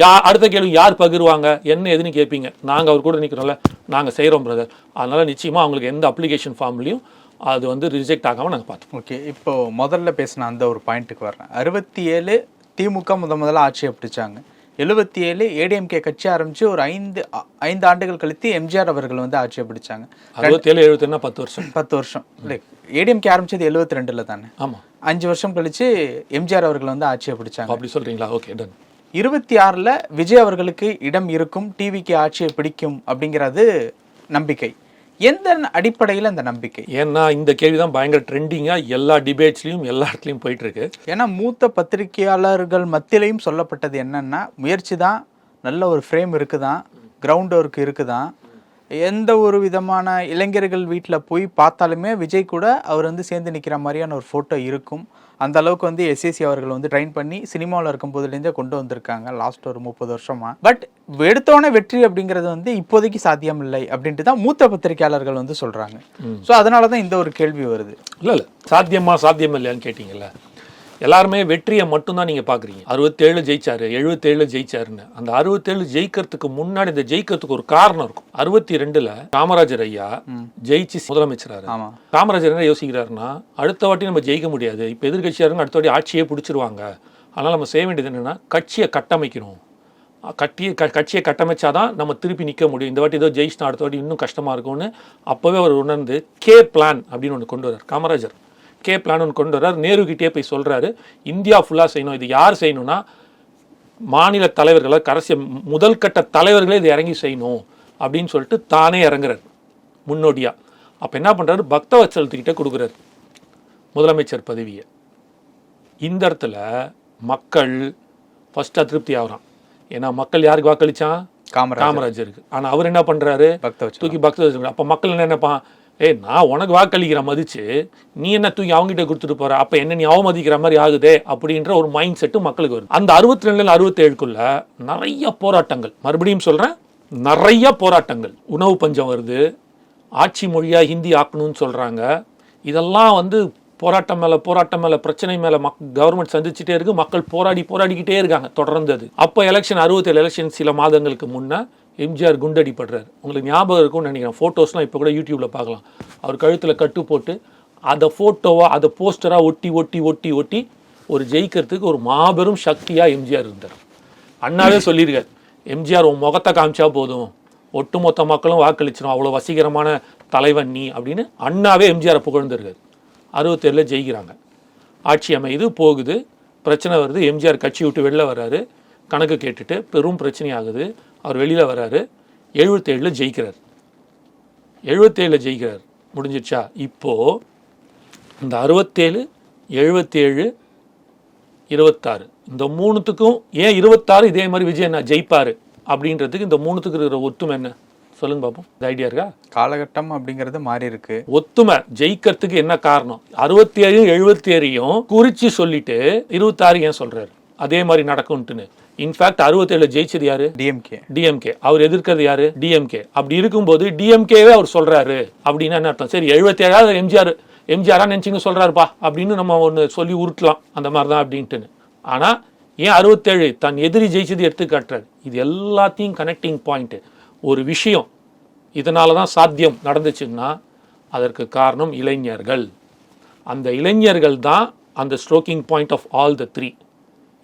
யா அடுத்த கேள்வி யார் பகிர்வாங்க? என்ன எதுன்னு கேட்பீங்க நாங்கள் அவர் கூட நிற்கிறோம்ல நாங்கள் செய்கிறோம் பிரதர் அதனால் நிச்சயமாக அவங்களுக்கு எந்த அப்ளிகேஷன் ஃபார்ம்லையும் அது வந்து ரிஜெக்ட் ஆகாமல் நாங்கள் பார்த்துப்போம். ஓகே இப்போ முதல்ல பேசின அந்த ஒரு பாயிண்ட்டுக்கு வர்றேன். அறுபத்தி ஏழு திமுக முத முதல்ல ஆட்சியை பிடிச்சாங்க. எழுபத்தி ஏழு ஏடிஎம்கே கட்சி ஆரம்பிச்சு ஒரு ஐந்து ஐந்து ஆண்டுகள் கழித்து எம்ஜிஆர் அவர்கள் வந்து ஆட்சியை பிடிச்சாங்க. அறுபத்தேழு எழுபத்தொன்னா பத்து வருஷம். பத்து வருஷம். இல்லை ஏடிஎம்கே ஆரம்பிச்சது எழுபத்தி ரெண்டுல தானே? ஆமாம் அஞ்சு வருஷம் கழிச்சு எம்ஜிஆர் அவர்கள் வந்து ஆட்சியை பிடிச்சாங்க. அப்படி சொல்கிறீங்களா ஓகே டன் இருபத்தி ஆறுல விஜய் அவர்களுக்கு இடம் இருக்கும் டிவிக்கு ஆட்சியை பிடிக்கும் அப்படிங்கிறது நம்பிக்கை. எந்த அடிப்படையில் அந்த நம்பிக்கை? ஏன்னா இந்த கேள்வி தான் பயங்கர ட்ரெண்டிங்காக எல்லா டிபேட்ஸ்லையும் எல்லா இடத்துலையும் போயிட்டு இருக்கு ஏன்னா மூத்த பத்திரிகையாளர்கள் மத்தியிலையும் சொல்லப்பட்டது என்னன்னா முயற்சி தான் நல்ல ஒரு ஃப்ரேம் இருக்குதான் கிரவுண்ட் ஒர்க் இருக்குதான். எந்த ஒரு விதமான இளைஞர்கள் வீட்டில் போய் பார்த்தாலுமே விஜய் கூட அவர் வந்து சேர்ந்து நிற்கிற மாதிரியான ஒரு ஃபோட்டோ இருக்கும். அந்த அளவுக்கு வந்து எஸ்எஸ்சி அவர்கள் வந்து ட்ரைன் பண்ணி சினிமாவில் இருக்கும் போதுலேருந்தே கொண்டு வந்திருக்காங்க. லாஸ்ட் ஒரு முப்பது வருஷமா. பட் எடுத்தோடனே வெற்றி அப்படிங்கிறது வந்து இப்போதைக்கு சாத்தியம் இல்லை அப்படின்ட்டு தான் மூத்த பத்திரிகையாளர்கள் வந்து சொல்கிறாங்க ஸோ அதனால தான் இந்த ஒரு கேள்வி வருது. இல்லை இல்லை. சாத்தியமா சாத்தியம் இல்லையான்னு கேட்டிங்கல்ல? எல்லாருமே வெற்றியை மட்டும்தான் நீங்கள் பார்க்குறீங்க அறுபத்தேழு ஜெயிச்சாரு எழுபத்தேழு ஜெயிச்சாருன்னு. அந்த அறுபத்தேழு ஜெயிக்கிறதுக்கு முன்னாடி இந்த ஜெயிக்கிறதுக்கு ஒரு காரணம் இருக்கும். அறுபத்தி ரெண்டுல காமராஜர் ஐயா ஜெயிச்சு முதலமைச்சராரு. காமராஜர் என்ன யோசிக்கிறாருன்னா அடுத்த வாட்டி நம்ம ஜெயிக்க முடியாது. இப்போ எதிர்கட்சியாருங்க அடுத்த வாட்டி ஆட்சியே பிடிச்சிருவாங்க. அதனால் நம்ம செய்ய வேண்டியது என்னன்னா கட்சியை கட்டமைக்கணும். கட்டிய க கட்சியை கட்டமைச்சாதான் நம்ம திருப்பி நிற்க முடியும். இந்த வாட்டி ஏதோ ஜெயிச்சிட்டா அடுத்த வாட்டி இன்னும் கஷ்டமாக இருக்கும்னு அப்போவே அவர் உணர்ந்து கே பிளான் அப்படின்னு ஒன்று கொண்டு வர்றார். காமராஜர். கே பிளான் ஒன்று கொண்டு வர்றார். நேருகிட்டே போய் சொல்கிறாரு இந்தியா ஃபுல்லாக செய்யணும். இது யார் செய்யணும்னா மாநில தலைவர்களை கரசிய முதல் கட்ட தலைவர்களே இது இறங்கி செய்யணும் அப்படின்னு சொல்லிட்டு தானே இறங்குறார். முன்னோடியா. அப்போ என்ன பண்ணுறாரு பக்தவத்சலத்துக்கிட்ட கொடுக்குறாரு. முதலமைச்சர் பதவியை. இந்த இடத்துல மக்கள் ஃபர்ஸ்ட் அதிருப்தி ஆகுறான். ஏன்னா மக்கள் யாருக்கு வாக்களிச்சான்? காமராஜ் காமராஜருக்கு. ஆனா அவர் என்ன வச்சு தூக்கி பக்த அப்ப மக்கள் என்ன நினைப்பான்? ஏய் நான் உனக்கு வாக்களிக்கிற மதிச்சு நீ என்ன தூக்கி அவங்ககிட்ட கொடுத்துட்டு போற? அப்போ என்ன நீ அவமதிக்கிற மாதிரி ஆகுதே அப்படின்ற ஒரு மைண்ட் செட்டு மக்களுக்கு வரும் அந்த அறுபத்தி ரெண்டுல அறுபத்தேழுக்குள்ள நிறைய போராட்டங்கள். மறுபடியும் சொல்றேன் நிறைய போராட்டங்கள். உணவு பஞ்சம் வருது ஆட்சி மொழியாக ஹிந்தி ஆக்கணும்னு சொல்கிறாங்க இதெல்லாம் வந்து போராட்டம் மேலே போராட்டம் மேலே பிரச்சனை மேலே மக் கவர்மெண்ட் சந்திச்சுட்டே இருக்கு. மக்கள் போராடி போராடிக்கிட்டே இருக்காங்க தொடர்ந்து அது அப்போ எலெக்ஷன் அறுபத்தேழு எலெக்ஷன் சில மாதங்களுக்கு முன்னே எம்ஜிஆர் குண்டடிப்படுறாரு உங்களுக்கு ஞாபகம் இருக்கும்னு நினைக்கிறேன். ஃபோட்டோஸ்லாம் இப்போ கூட யூடியூப்பில் பார்க்கலாம். அவர் கழுத்தில் கட்டு போட்டு அதை ஃபோட்டோவாக அதை போஸ்டராக ஒட்டி ஒட்டி ஒட்டி ஒட்டி ஒரு ஜெயிக்கிறதுக்கு ஒரு மாபெரும் சக்தியாக எம்ஜிஆர் இருந்தார். அண்ணாவே சொல்லியிருக்கார். எம்ஜிஆர் உன் முகத்தை காமிச்சா போதும். ஒட்டுமொத்த மக்களும் வாக்களிச்சிடும் அவ்வளோ வசீகரமான தலைவன் நீ அப்படின்னு அண்ணாவே எம்ஜிஆரை புகழ்ந்திருக்காரு. அறுபத்தேழில் ஜெயிக்கிறாங்க. ஆட்சி அமையுது போகுது. பிரச்சனை வருது. எம்ஜிஆர் கட்சி விட்டு வெளில வர்றாரு. கணக்கு கேட்டுட்டு பெரும் பிரச்சனை ஆகுது அவர் வெளியில் வர்றாரு. எழுபத்தேழில் ஜெயிக்கிறார். எழுபத்தேழில் ஜெயிக்கிறார். முடிஞ்சிடுச்சா? இப்போது இந்த அறுபத்தேழு எழுபத்தேழு இருபத்தாறு இந்த மூணுத்துக்கும் ஏன் இருபத்தாறு இதே மாதிரி விஜய் நான் ஜெயிப்பார்? அப்படின்றதுக்கு இந்த மூணுத்துக்கு இருக்கிற ஒத்துமை என்ன? சொல்லுங்க பார்ப்போம் இந்த ஐடியா இருக்கா? காலகட்டம் அப்படிங்கிறது மாறி இருக்கு. ஒத்துமை. ஜெயிக்கிறதுக்கு என்ன காரணம்? அறுபத்தி ஏழு எழுபத்தி ஏழையும் குறிச்சு சொல்லிட்டு இருபத்தாறு ஏன் சொல்றாரு? அதே மாதிரி நடக்கும்ட்டுன்னு. இன்ஃபேக்ட் அறுபத்தேழு ஜெயிச்சது யாரு? டிஎம்கே டிஎம்கே அவர் எதிர்க்கிறது யாரு? டிஎம்கே அப்படி இருக்கும்போது டிஎம்கேவே அவர் சொல்றாரு அப்படின்னா என்ன அர்த்தம்? சரி எழுபத்தி ஏழாவது எம்ஜிஆர் எம்ஜிஆரா நினைச்சிங்க சொல்றாருப்பா அப்படின்னு நம்ம ஒன்று சொல்லி உருட்டலாம். அந்த மாதிரி தான் அப்படின்ட்டுன்னு. ஆனா ஏன் அறுபத்தேழு தன் எதிரி ஜெயிச்சது எடுத்து காட்டுறாரு இது எல்லாத்தையும் கனெக்டிங் பாயிண்ட் ஒரு விஷயம் இதனால தான் சாத்தியம் நடந்துச்சுன்னா அதற்கு காரணம் இளைஞர்கள். அந்த இளைஞர்கள் தான் அந்த stroking point of all the three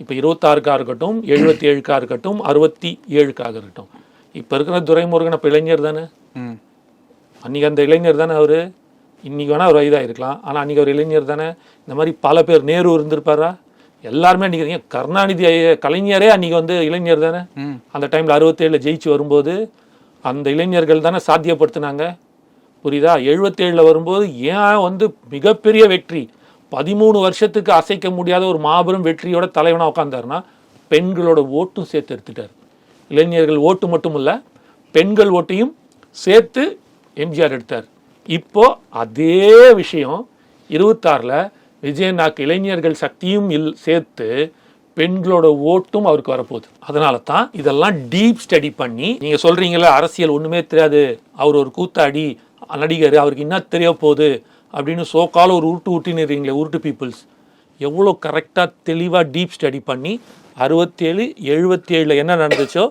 இப்போ இருபத்தாறுக்கா இருக்கட்டும் எழுபத்தி ஏழுக்கா இருக்கட்டும் அறுபத்தி ஏழுக்காக இருக்கட்டும். இப்போ இருக்கிற துரைமுருகன் அப்போ இளைஞர் தானே? அன்றைக்கி அந்த இளைஞர் தானே அவர்? இன்னைக்கு வேணால் அவர் இதாக இருக்கலாம். ஆனால் அன்றைக்கி அவர் இளைஞர் தானே? இந்த மாதிரி பல பேர் நேரு இருந்திருப்பாரா? எல்லாருமே அன்றைக்கி ஏன் கருணாநிதி கலைஞரே அன்றைக்கி வந்து இளைஞர் தானே? அந்த டைமில் அறுபத்தேழில் ஜெயிச்சு வரும்போது அந்த இளைஞர்கள் தானே சாத்தியப்படுத்தினாங்க. புரியுதா? எழுபத்தேழில் வரும்போது ஏன் வந்து மிகப்பெரிய வெற்றி? பதிமூணு வருஷத்துக்கு அசைக்க முடியாத ஒரு மாபெரும் வெற்றியோட தலைவனாக உட்காந்தாருன்னா பெண்களோட ஓட்டும் சேர்த்து எடுத்துட்டார். இளைஞர்கள் ஓட்டு மட்டும் இல்லை பெண்கள் ஓட்டையும் சேர்த்து எம்ஜிஆர் எடுத்தார். இப்போ அதே விஷயம் இருபத்தாறில் விஜயநாக்கு இளைஞர்கள் சக்தியும் இல் சேர்த்து பெண்களோட ஓட்டும் அவருக்கு வரப்போகுது. அதனால தான் இதெல்லாம் டீப் ஸ்டடி பண்ணி நீங்கள் சொல்கிறீங்களே அரசியல் ஒன்றுமே தெரியாது. அவர் ஒரு கூத்தாடி நடிகர் அவருக்கு என்ன தெரிய போகுது? அப்படின்னு சோக்கால ஒரு உருட்டு உருட்டினுறீங்களே உருட்டு பீப்புள்ஸ் எவ்வளோ கரெக்டாக தெளிவாக டீப் ஸ்டடி பண்ணி அறுபத்தேழு எழுபத்தி ஏழில் என்ன நடந்துச்சோ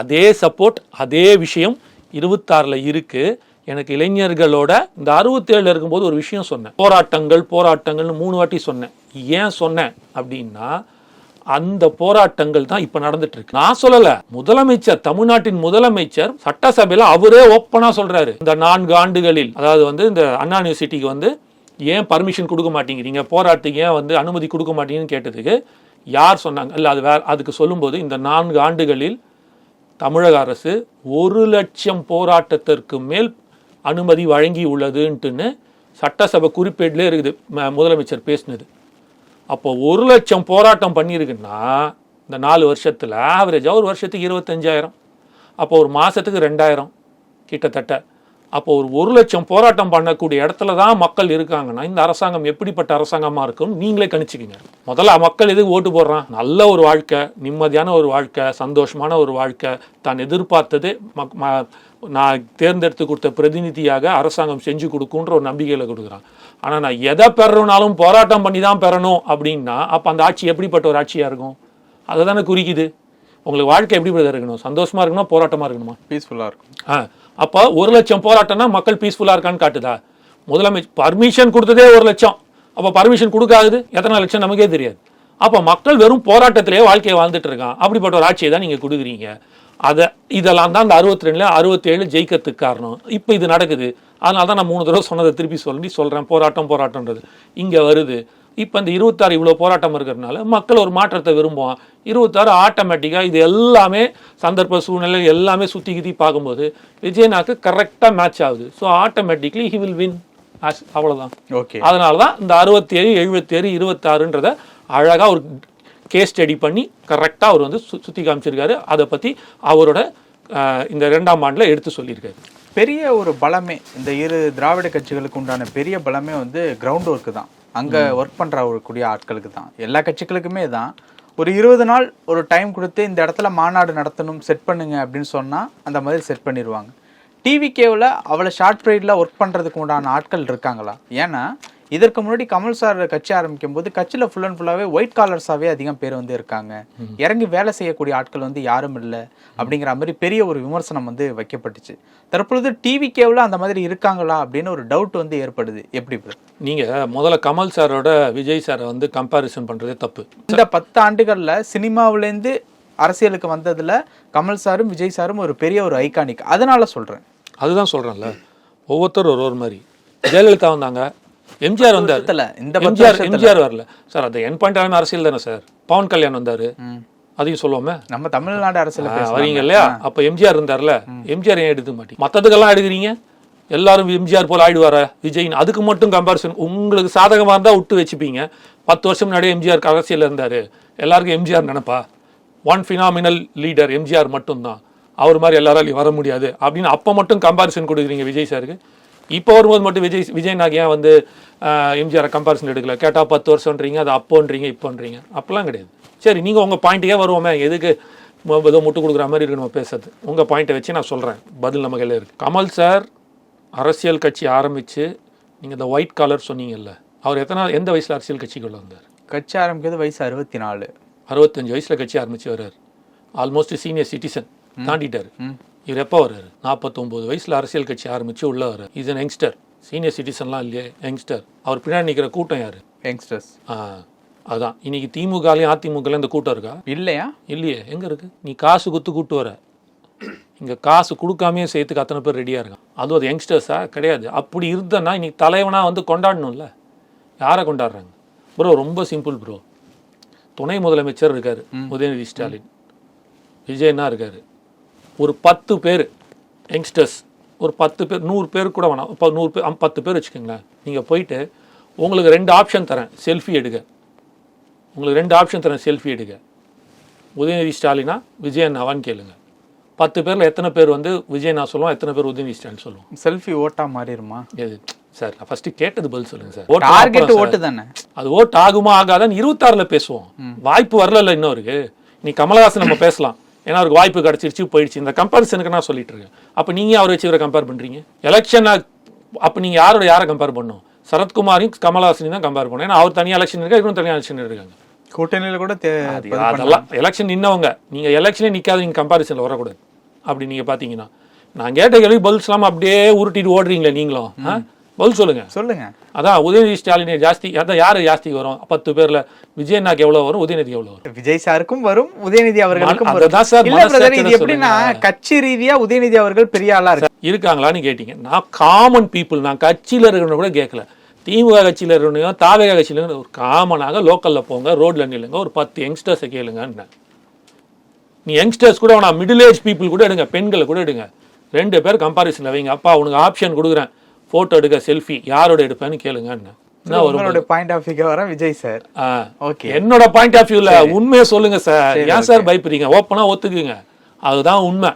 அதே சப்போர்ட் அதே விஷயம் இருபத்தாறில் இருக்குது எனக்கு இளைஞர்களோட இந்த அறுபத்தேழில் இருக்கும்போது ஒரு விஷயம் சொன்னேன். போராட்டங்கள் போராட்டங்கள்னு மூணு வாட்டி சொன்னேன். ஏன் சொன்னேன் அப்படின்னா அந்த போராட்டங்கள் தான் இப்ப நடந்துட்டு இருக்கு நான் சொல்லல. முதலமைச்சர் தமிழ்நாட்டின் முதலமைச்சர் சட்டசபையில அவரே ஓப்பனா சொல்றாரு. இந்த நான்கு ஆண்டுகளில் அதாவது வந்து இந்த அண்ணா யூனிவர்சிட்டிக்கு வந்து ஏன் பர்மிஷன் கொடுக்க மாட்டேங்கிறீங்க? போராட்டத்துக்கு ஏன் வந்து அனுமதி கொடுக்க மாட்டீங்கன்னு கேட்டதுக்கு யார் சொன்னாங்க? இல்லை அது வேற அதுக்கு சொல்லும்போது இந்த நான்கு ஆண்டுகளில் தமிழக அரசு ஒரு லட்சம் போராட்டத்திற்கு மேல் அனுமதி வழங்கி உள்ளதுன்ட்டுன்னு சட்டசபை குறிப்பேட்டிலே இருக்குது. முதலமைச்சர் பேசினது. அப்போ ஒரு லட்சம் போராட்டம் பண்ணியிருக்குன்னா இந்த நாலு வருஷத்தில் ஆவரேஜாக ஒரு வருஷத்துக்கு இருபத்தஞ்சாயிரம். அப்போ ஒரு மாதத்துக்கு ரெண்டாயிரம் கிட்டத்தட்ட. அப்போ ஒரு ஒரு லட்சம் போராட்டம் பண்ணக்கூடிய இடத்துல தான் மக்கள் இருக்காங்கன்னா இந்த அரசாங்கம் எப்படிப்பட்ட அரசாங்கமாக இருக்கும்னு நீங்களே கணிச்சிக்கிங்க. முதல்ல மக்கள் எதுக்கு ஓட்டு போடுறான்? நல்ல ஒரு வாழ்க்கை நிம்மதியான ஒரு வாழ்க்கை சந்தோஷமான ஒரு வாழ்க்கை. தான் எதிர்பார்த்தது மக் நான் தேர்ந்தெடுத்து கொடுத்த பிரதிநிதியாக அரசாங்கம் செஞ்சு கொடுக்குன்ற ஒரு நம்பிக்கையில் கொடுக்குறான். ஆனால் நான் எதை பெறணும்னாலும் போராட்டம் பண்ணி தான் பெறணும் அப்படின்னா அப்போ அந்த ஆட்சி எப்படிப்பட்ட ஒரு ஆட்சியாக இருக்கும்? அதை தானே குறிக்குது. உங்களுக்கு வாழ்க்கை எப்படி இருக்கணும்? சந்தோஷமா இருக்கணுமா? போராட்டமாக இருக்கணுமா? பீஸ்ஃபுல்லாக இருக்கும். ஆ அப்போ ஒரு லட்சம் போராட்டம்னா மக்கள் பீஸ்ஃபுல்லாக இருக்கான்னு காட்டுதா? முதலமைச்சர் பர்மிஷன் கொடுத்ததே ஒரு லட்சம். அப்போ பர்மிஷன் கொடுக்காதது எத்தனை லட்சம் நமக்கே தெரியாது. அப்போ மக்கள் வெறும் போராட்டத்திலேயே வாழ்க்கையை வாழ்ந்துட்டு இருக்கான். அப்படிப்பட்ட ஒரு ஆட்சியை தான் நீங்கள் கொடுக்குறீங்க. அதை இதெல்லாம் தான் அந்த அறுபத்தி ரெண்டுல அறுபத்தேழு ஜெயிக்கிறதுக்கு காரணம். இப்போ இது நடக்குது. அதனால தான் நான் மூணு தடவை சொன்னதை திருப்பி சொல்லி சொல்கிறேன் போராட்டம் போராட்டம்ன்றது. இங்கே வருது. இப்போ இந்த இருபத்தாறு இவ்வளோ போராட்டம் இருக்கிறதுனால மக்கள் ஒரு மாற்றத்தை விரும்புவான் இருபத்தாறு ஆட்டோமேட்டிக்காக இது எல்லாமே சந்தர்ப்ப சூழ்நிலை எல்லாமே சுற்றி கித்தி பார்க்கும்போது விஜயனாக்கு கரெக்டாக மேட்ச் ஆகுது. So automatically he will win அவ்வளோதான் ஓகே அதனால தான் இந்த அறுபத்தேழு எழுபத்தேழு இருபத்தாறுன்றத அழகாக ஒரு கேஸ் ஸ்டடி பண்ணி கரெக்டாக அவர் வந்து சு சுற்றி காமிச்சிருக்காரு. அதை பற்றி அவரோட இந்த ரெண்டாம் ஆண்டில் எடுத்து சொல்லியிருக்காரு. பெரிய ஒரு பலமே இந்த இரு திராவிட கட்சிகளுக்கு உண்டான பெரிய பலமே வந்து கிரவுண்ட் ஒர்க்கு தான். அங்கே ஒர்க் பண்ணுறக்கூடிய ஆட்களுக்கு தான். எல்லா கட்சிகளுக்குமே தான். ஒரு இருபது நாள் ஒரு டைம் கொடுத்து இந்த இடத்துல மாநாடு நடத்தணும் செட் பண்ணுங்க அப்படின்னு சொன்னால் அந்த மாதிரி செட் பண்ணிடுவாங்க டிவிகேவில் அவ்வளோ ஷார்ட் பீரியடில் ஒர்க் பண்ணுறதுக்கு உண்டான ஆட்கள் இருக்காங்களா? ஏன்னா இதற்கு முன்னாடி கமல் சார் கட்சி ஆரம்பிக்கும் போது கட்சியில் ஃபுல் அண்ட் ஃபுல்லாகவே ஒயிட் காலர்ஸாகவே அதிகம் பேர் வந்து இருக்காங்க. இறங்கி வேலை செய்யக்கூடிய ஆட்கள் வந்து யாரும் இல்லை அப்படிங்கிற மாதிரி பெரிய ஒரு விமர்சனம் வந்து வைக்கப்பட்டுச்சு. தற்பொழுது டிவி கேவில் அந்த மாதிரி இருக்காங்களா அப்படின்னு ஒரு டவுட் வந்து ஏற்படுது. எப்படி? நீங்கள் முதல்ல கமல் சாரோட விஜய் சாரை வந்து கம்பேரிசன் பண்ணுறதே தப்பு. இந்த பத்து ஆண்டுகள்ல சினிமாவிலேருந்து அரசியலுக்கு வந்ததுல கமல் சாரும் விஜய் சாரும் ஒரு பெரிய ஒரு ஐகானிக் அதனால சொல்றேன். அதுதான் சொல்கிறேன்ல ஒவ்வொருத்தரும் ஒரு ஒரு மாதிரி. ஜெயலலிதா வந்தாங்க. எம்ஜிஆர் வந்தார். இந்த எம்ஜிஆர். எம்ஜிஆர் வரல. சார் அது என் பாயிண்ட் அரசியல் தானே சார். பவன் கல்யாண் வந்தார். அதையும் சொல்லுவோமே. நம்ம தமிழ்நாடு அரசியல வரீங்க இல்லையா? அப்ப எம்ஜிஆர் இருந்தார்ல? எம்ஜிஆர் ஏன் எடுத்துக்க மாட்டீங்க? மத்ததுக்கெல்லாம் எடுக்கிறீங்க? எல்லாரும் எம்ஜிஆர் போல ஆயிடுவாரா? விஜய் அதுக்கு மட்டும் கம்பாரிசன் உங்களுக்கு சாதகமா இருந்தா விட்டு வச்சுப்பீங்க. பத்து வருஷம் முன்னாடியே எம்ஜிஆர் அரசியல் இருந்தாரு. எல்லாருக்கும் எம்ஜிஆர் நினைப்பா? ஒன் ஃபினாமினல் லீடர் எம்ஜிஆர் மட்டும்தான். அவர் மாதிரி எல்லாராலையும் வர முடியாது. அப்படின்னு அப்போ மட்டும் கம்பாரிசன் கொடுக்குறீங்க விஜய் சாருக்கு? இப்போ வரும்போது மட்டும் விஜய் விஜய் நாக் ஏன் வந்து எம்ஜிஆர் கம்பாரிசன் எடுக்கல? கேட்டால் பத்து வருஷம்ன்றீங்க அது அப்போன்றீங்க இப்போன்றீங்க. அப்போல்லாம் கிடையாது. சரி நீங்கள் உங்கள் பாயிண்ட்டுக்கே வருவோமே எதுக்கு ஏதோ முட்டு கொடுக்குற மாதிரி இருக்கு நம்ம பேசுறது. உங்கள் பாயிண்ட்டை வச்சு நான் சொல்கிறேன் பதில் நம்ம கையில் இருக்கு. கமல் சார் அரசியல் கட்சி ஆரம்பித்து நீங்கள் இந்த ஒயிட் காலர் சொன்னீங்கல்ல அவர் எத்தனை எந்த வயசில் அரசியல் கட்சிக்குள்ள வந்தார்? கட்சி ஆரம்பிக்கிறது வயசு அறுபத்தி நாலு. அறுபத்தஞ்சு வயசில் கட்சி ஆரம்பிச்சு வர்றார். ஆல்மோஸ்ட் சீனியர் சிட்டிசன் தாண்டிட்டார். இவர் எப்போ வர்றாரு? நாற்பத்தொம்போது வயசில் அரசியல் கட்சி ஆரம்பிச்சு உள்ள வர்றாரு. இஸ் அன் யங்ஸ்டர் சீனியர் சிட்டிசன்லாம் இல்லையே யங்ஸ்டர் அவர் பின்னாடி நிற்கிற கூட்டம் யாரு? யங்ஸ்டர்ஸ் ஆ அதான். இன்னைக்கு திமுகலையும் அதிமுகலையும் இந்த கூட்டம் இருக்கா? இல்லையா? இல்லையே. எங்க இருக்கு? நீ காசு குத்து கூட்டு வர. இங்க காசு கொடுக்காமயே சேர்த்துக்கு அத்தனை பேர் ரெடியா இருக்கான் அதுவும் அது யங்ஸ்டர்ஸா கிடையாது. அப்படி இருந்தனா இன்னைக்கு தலைவனா வந்து கொண்டாடணும்ல. யாரை கொண்டாடுறாங்க? ப்ரோ ரொம்ப சிம்பிள் ப்ரோ துணை முதலமைச்சர் இருக்காரு. உதயநிதி ஸ்டாலின். விஜயன்னா இருக்காரு. ஒரு பத்து பேர் யங்ஸ்டர்ஸ் ஒரு பத்து பேர் நூறு பேர் கூட வேணாம். இப்போ நூறு பேர் பத்து பேர் வச்சுக்கோங்களேன். நீங்கள் போயிட்டு உங்களுக்கு ரெண்டு ஆப்ஷன் தரேன் செல்ஃபி எடுக்க. உங்களுக்கு ரெண்டு ஆப்ஷன் தரேன் செல்ஃபி எடுக்க. உதயநிதி ஸ்டாலினா விஜய் அண்ணாவான்னு கேளுங்க. பத்து பேரில் எத்தனை பேர் வந்து விஜய் நான் சொல்லுவோம் எத்தனை பேர் உதயநிதி ஸ்டாலின் சொல்லுவோம் செல்ஃபி ஓட்டா மாறிடுமா? எது? சார் நான் ஃபர்ஸ்ட் கேட்டது பதில் சொல்லுங்க சார். ஓட்டு டார்கெட் ஓட்டு தானே? அது ஓட்டு ஆகுமா ஆகாதான்னு இருபத்தாறுல பேசுவோம். வாய்ப்பு வரல இன்னும் இருக்கு. நீ கமலஹாசன் நம்ம பேசலாம். ஏன்னா அவருக்கு வாய்ப்பு கிடைச்சிருச்சு போயிடுச்சு. இந்த கம்பேரிசனுக்கு நான் சொல்லிட்டு இருக்கேன். அப்ப நீங்க அவரை வச்சு இவரை கம்பேர் பண்றீங்க? எலெக்ஷன் அப்ப நீங்க யாரோட யாரை கம்பேர் பண்ணும் சரத்குமாரையும் கமலஹாசனையும் தான் கம்பேர் பண்ணும் ஏன்னா அவர் தனியாக எலெக்ஷன் இருக்கா இவரும் தனியாக எலெக்ஷன் இருக்காங்க. கூட்டணியில கூட அதெல்லாம் எலெக்ஷன் நின்னவங்க நீங்க எலெக்ஷனே நிக்காத நீங்க கம்பாரிசன்ல வரக்கூடாது. அப்படி நீங்க பாத்தீங்கன்னா. நான் கேட்ட கேள்வி பதில் சொல்லாம அப்படியே உருட்டிட்டு ஓடுறீங்களே நீங்களும்? பதில் சொல்லுங்க. சொல்லுங்க. அதான் உதயநிதி ஸ்டாலின் ஜாஸ்தி அதான் யாரு ஜாஸ்தி வரும்? பத்து பேர்ல விஜயநாக்கு எவ்வளவு வரும் உதயநிதி எவ்வளவு வரும்? விஜய் சாருக்கும் வரும் உதயநிதி அவர்களுக்கும் அதுதான் சார் இல்ல பிரதர் இது மனசாட்சியோட எப்படின்னா. கட்சி ரீதியா உதயநிதி அவர்கள் பெரிய ஆளா இருக்கு. இருக்காங்களான்னு கேட்டீங்க? நான் காமன் பீப்புள் நான் கட்சியில இருக்கிறவங்க கூட கேட்கல திமுக கட்சியில இருக்கிறவங்க தாவேக கட்சியில ஒரு காமனாக லோக்கல்ல போங்க ரோட்ல நில்லுங்க ஒரு பத்து யங்ஸ்டர்ஸை கேளுங்கன்னு. நீ யங்ஸ்டர்ஸ் கூட நான் மிடில் ஏஜ் பீப்புள் கூட எடுங்க பெண்களை கூட எடுங்க. ரெண்டு பேர் கம்பாரிசன்ல வைங்க. அப்பா உனக்கு ஆப்ஷன் கொடுக்குறேன். போட்டோ எடுக்க செல்ஃபி யாரோட எடுப்பேன்னு கேளுங்கன்னு. உங்களோட பாயிண்ட் ஆஃப் வியூ வர விஜய் சார். ஆ. ஓகே. என்னோட பாயிண்ட் ஆஃப் வியூல உண்மையை சொல்லுங்க சார். ஏன் சார் பயப்படுறீங்க? ஓப்பனா ஒத்துக்குங்க. அதுதான் உண்மை.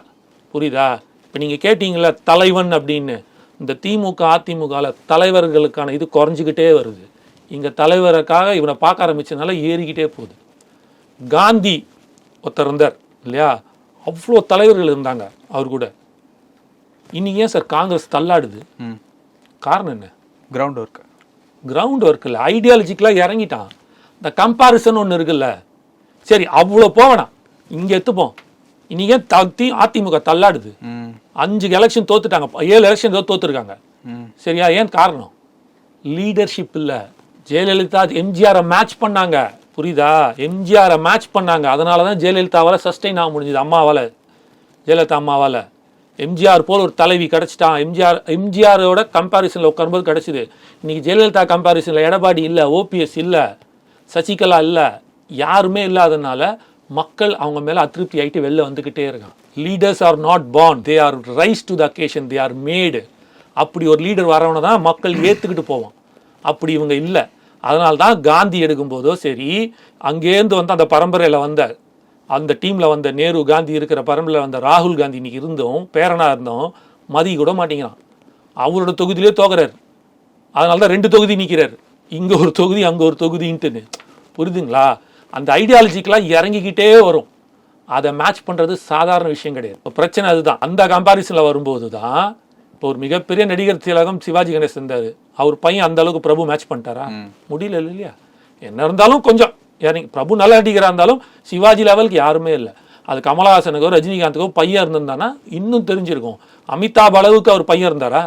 புரியுதா? இப்போ நீங்க கேட்டீங்கல்ல தலைவன் அப்படின்னு. இந்த திமுக அதிமுகல தலைவர்களுக்கான இது குறைஞ்சிக்கிட்டே வருது. இங்க தலைவருக்காக இவனை பார்க்க ஆரம்பிச்சதுனால ஏறிக்கிட்டே போகுது. காந்தி ஒருத்தர் இருந்தார் இல்லையா? அவ்வளோ தலைவர்கள் இருந்தாங்க அவர் கூட. இன்னைக்கு ஏன் சார் காங்கிரஸ் தள்ளாடுது? காரணம் என்ன? கிரவுண்ட் ஒர்க் கிரவுண்ட் ஒர்க் இல்லை. ஐடியாலஜிக்கெலாம் இறங்கிட்டான். இந்த கம்பாரிசன் ஒன்று இருக்குல்ல. சரி அவ்வளோ போவேணாம் இங்கே எத்துப்போம். இன்னைக்கு ஏன் த- தி அதிமுக தள்ளாடுது? அஞ்சு எலெக்ஷன் தோத்துட்டாங்க. ஏழு எலெக்ஷன் ஏதோ தோத்துருக்காங்க. சரியா? ஏன் காரணம்? லீடர்ஷிப் இல்லை. ஜெயலலிதா எம்ஜிஆரை மேட்ச் பண்ணாங்க. புரியுதா? எம்ஜிஆரை மேட்ச் பண்ணாங்க. அதனால தான் ஜெயலலிதாவால் சஸ்டெயின் ஆக முடிஞ்சது. அம்மாவால். ஜெயலலிதா அம்மாவால். எம்ஜிஆர் போல் ஒரு தலைவி கிடச்சிட்டான். எம்ஜிஆர் எம்ஜிஆரோட கம்பாரிசனில் உட்காரும்போது கிடச்சிது. இன்றைக்கி ஜெயலலிதா கம்பாரிசனில் எடப்பாடி இல்லை ஓபிஎஸ் இல்லை சசிகலா இல்லை யாருமே இல்லாதனால மக்கள் அவங்க மேலே அதிருப்தி ஆகிட்டு வெளில வந்துக்கிட்டே இருக்கான் leaders are not born they are rise to the occasion they are made அப்படி ஒரு லீடர் வரவனை தான் மக்கள் ஏற்றுக்கிட்டு போவோம் அப்படி இவங்க இல்லை. அதனால தான் காந்தி எடுக்கும்போதோ சரி அங்கேருந்து வந்து அந்த பரம்பரையில் வந்த அந்த டீமில் வந்த நேரு காந்தி இருக்கிற பரம்பரையில் வந்த ராகுல் காந்தி இன்னைக்கு இருந்தோம் பேரனாக இருந்தோம் மதி கூட மாட்டேங்கிறான். அவரோட தொகுதியிலே தோக்குறாரு. அதனால தான் ரெண்டு தொகுதி நிற்கிறார் இங்கே ஒரு தொகுதி அங்கே ஒரு தொகுதின்ட்டுன்னு. புரியுதுங்களா? அந்த ஐடியாலஜிக்கெலாம் இறங்கிக்கிட்டே வரும். அதை மேட்ச் பண்ணுறது சாதாரண விஷயம் கிடையாது. இப்போ பிரச்சனை அதுதான். அந்த கம்பாரிசனில் வரும்போது தான் இப்போ ஒரு மிகப்பெரிய நடிகர் திலகம் சிவாஜி கணேசன் இருந்தார். அவர் பையன் அந்த அளவுக்கு பிரபு மேட்ச் பண்ணிட்டாரா? முடியல இல்லையா? என்ன இருந்தாலும் கொஞ்சம் இறங்கி பிரபு நல்ல நடிகராக இருந்தாலும் சிவாஜி லெவலுக்கு யாருமே இல்லை. அது கமலஹாசனுக்கோ ரஜினிகாந்துக்கோ பையன் இருந்திருந்தானா இன்னும் தெரிஞ்சிருக்கும். அமிதாப் அளவுக்கு அவர் பையன் இருந்தாரா?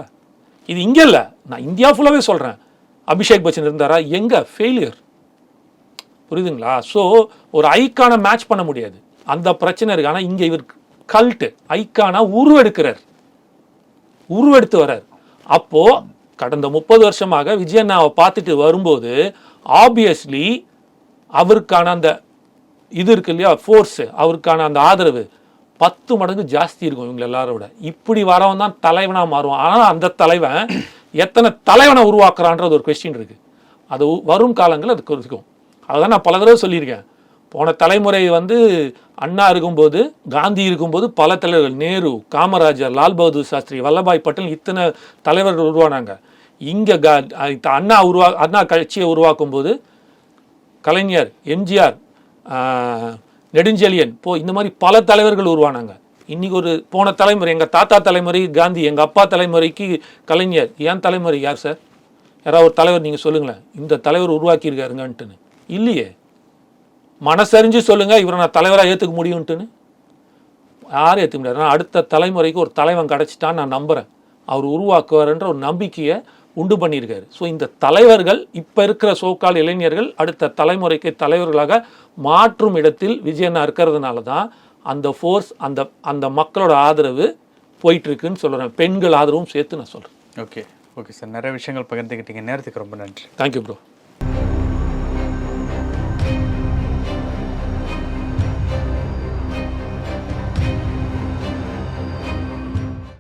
இது இங்கே இல்லை. நான் இந்தியா ஃபுல்லாகவே சொல்கிறேன் அபிஷேக் பச்சன் இருந்தாரா? எங்கே? ஃபெயிலியர் புரியுதுங்களா? ஸோ ஒரு ஐக்கான மேட்ச் பண்ண முடியாது. அந்த பிரச்சனை இருக்கு. ஆனால் இங்கே இவர் கல்ட்டு ஐக்கானா உருவெடுக்கிறார். உருவெடுத்து வர்றார். அப்போது கடந்த முப்பது வருஷமாக விஜயண்ணாவை பார்த்துட்டு வரும்போது ஆப்வியஸ்லி அவருக்கான அந்த இது இருக்கு இல்லையா? ஃபோர்ஸு அவருக்கான அந்த ஆதரவு. பத்து மடங்கு ஜாஸ்தி இருக்கும் இவங்க எல்லாரோட இப்படி வரவன் தான் தலைவனாக மாறுவான். ஆனால் அந்த தலைவன் எத்தனை தலைவனை உருவாக்குறான்றது ஒரு கொஸ்டின் இருக்குது அது வரும் காலங்கள் அது இருக்கும் அதுதான் நான் பல தடவை சொல்லியிருக்கேன். போன தலைமுறை வந்து அண்ணா இருக்கும்போது காந்தி இருக்கும்போது பல தலைவர்கள். நேரு காமராஜர் லால் பகதூர் சாஸ்திரி வல்லபாய் பட்டேல் இத்தனை தலைவர்கள் உருவானாங்க. இங்கே க அண்ணா உருவா அண்ணா கட்சியை உருவாக்கும் போது கலைஞர் எம்ஜிஆர் நெடுஞ்செழியன் போ இந்த மாதிரி பல தலைவர்கள் உருவானாங்க. இன்றைக்கி ஒரு போன தலைமுறை எங்கள் தாத்தா தலைமுறை காந்தி எங்கள் அப்பா தலைமுறைக்கு கலைஞர். என் தலைமுறை யார் சார்? யாராவது ஒரு தலைவர் நீங்கள் சொல்லுங்களேன். இந்த தலைவர் உருவாக்கியிருக்காருங்கன்ட்டுன்னு. இல்லையே. மனசறிஞ்சு சொல்லுங்கள் இவரை நான் தலைவராக ஏற்றுக்க முடியும்ட்டுன்னு யாரும் ஏற்றுக்க முடியாது. நான் அடுத்த தலைமுறைக்கு ஒரு தலைவன் கிடச்சிட்டான்னு நான் நம்புகிறேன் அவர் உருவாக்குவார்ன்ற ஒரு நம்பிக்கையை உண்டு பண்ணியிருக்காரு. ஸோ இந்த தலைவர்கள் இப்போ இருக்கிற சோக்கால் இளைஞர்கள் அடுத்த தலைமுறைக்கு தலைவர்களாக மாற்றும் இடத்தில் விஜயண்ணா இருக்கிறதுனால தான் அந்த ஃபோர்ஸ் அந்த அந்த மக்களோட ஆதரவு போயிட்டு இருக்குன்னு சொல்கிறேன் பெண்கள் ஆதரவும் சேர்த்து நான் சொல்கிறேன் ஓகே ஓகே சார் நிறைய விஷயங்கள் பகிர்ந்துக்கிட்டீங்க நேரத்துக்கு ரொம்ப நன்றி. Thank you bro